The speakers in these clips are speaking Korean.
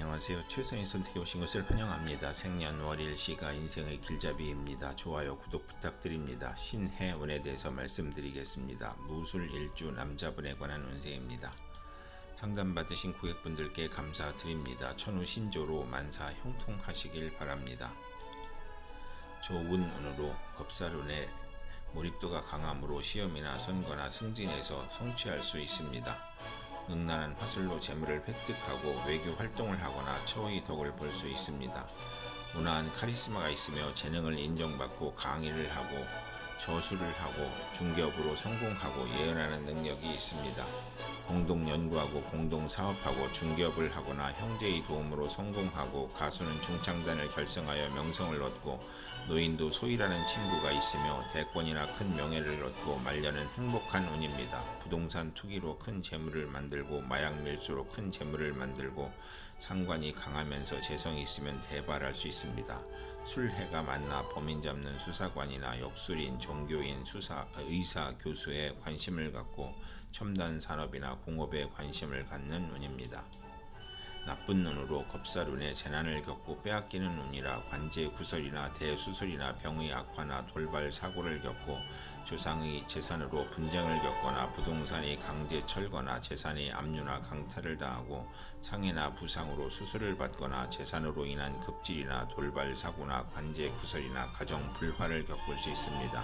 안녕하세요. 최선의 선택해 오신 것을 환영합니다. 생년월일 시가 인생의 길잡이입니다. 좋아요, 구독 부탁드립니다. 신해운에 대해서 말씀드리겠습니다. 무술 일주 남자분에 관한 운세입니다. 상담 받으신 고객분들께 감사드립니다. 천우 신조로 만사 형통하시길 바랍니다. 좋은 운으로 겁사룬에 몰입도가 강함으로 시험이나 선거나 승진에서 성취할 수 있습니다. 능란한 화술로 재물을 획득하고 외교 활동을 하거나 처의 덕을 볼 수 있습니다. 우아한 카리스마가 있으며 재능을 인정받고 강의를 하고 저술을 하고 중개업으로 성공하고 예언하는 능력이 있습니다. 공동 연구하고 공동 사업하고 중개업을 하거나 형제의 도움으로 성공하고 가수는 중창단을 결성하여 명성을 얻고 노인도 소이라는 친구가 있으며 대권이나 큰 명예를 얻고 말년은 행복한 운입니다. 부동산 투기로 큰 재물을 만들고 마약 밀수로 큰 재물을 만들고 상관이 강하면서 재성이 있으면 대발할 수 있습니다. 술해가 만나 범인 잡는 수사관이나 역술인, 종교인, 수사, 의사, 교수에 관심을 갖고 첨단 산업이나 공업에 관심을 갖는 운입니다. 나쁜 눈으로 겁사룬에 재난을 겪고 빼앗기는 운이라 관제 구설이나 대수술이나 병의 악화나 돌발 사고를 겪고 조상의 재산으로 분쟁을 겪거나 부동산이 강제 철거나 재산이 압류나 강탈을 당하고 상해나 부상으로 수술을 받거나 재산으로 인한 급질이나 돌발 사고나 관제 구설이나 가정 불화를 겪을 수 있습니다.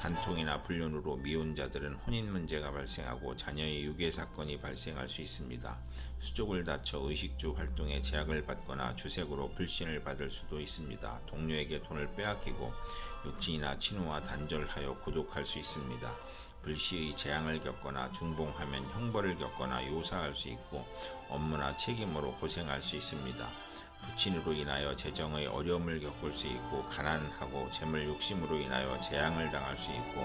간통이나 불륜으로 미혼자들은 혼인 문제가 발생하고 자녀의 유괴 사건이 발생할 수 있습니다. 수족을 다쳐 의식 주 활동에 제약을 받거나 주색으로 불신을 받을 수도 있습니다. 동료에게 돈을 빼앗기고 육친이나 친구와 단절하여 고독할 수 있습니다. 불시의 재앙을 겪거나 중봉하면 형벌을 겪거나 요사할 수 있고 업무나 책임으로 고생할 수 있습니다. 부친으로 인하여 재정의 어려움을 겪을 수 있고 가난하고 재물 욕심으로 인하여 재앙을 당할 수 있고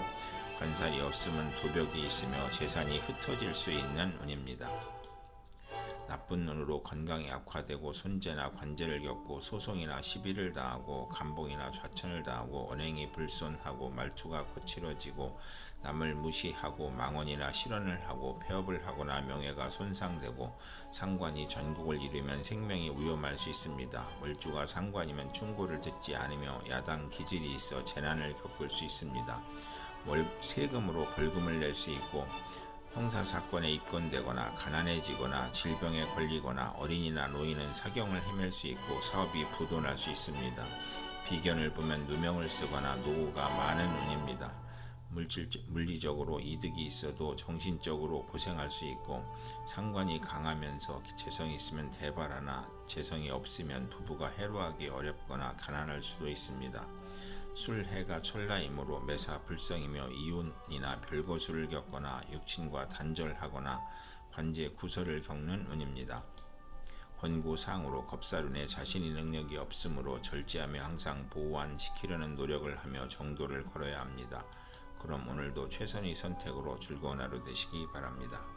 관살이 없으면 도벽이 있으며 재산이 흩어질 수 있는 운입니다. 나쁜 눈으로 건강이 악화되고 손재나 관제를 겪고 소송이나 시비를 당하고 감봉이나 좌천을 당하고 언행이 불손하고 말투가 거칠어지고 남을 무시하고 망언이나 실언을 하고 폐업을 하거나 명예가 손상되고 상관이 전국을 잃으면 생명이 위험할 수 있습니다. 월주가 상관이면 충고를 듣지 않으며 야당 기질이 있어 재난을 겪을 수 있습니다. 월 세금으로 벌금을 낼 수 있고 형사 사건에 입건되거나 가난해지거나 질병에 걸리거나 어린이나 노인은 사경을 헤맬 수 있고 사업이 부도날 수 있습니다. 비견을 보면 누명을 쓰거나 노고가 많은 운입니다. 물질, 물리적으로 이득이 있어도 정신적으로 고생할 수 있고 상관이 강하면서 재성이 있으면 대발하나 재성이 없으면 부부가 해로하기 어렵거나 가난할 수도 있습니다. 술해가 철라이므로 매사 불성이며 이혼이나 별거수를 겪거나 육친과 단절하거나 관제 구설을 겪는 운입니다. 권고사항으로 겁사룬에 자신이 능력이 없으므로 절제하며 항상 보완시키려는 노력을 하며 정도를 걸어야 합니다. 그럼 오늘도 최선의 선택으로 즐거운 하루 되시기 바랍니다.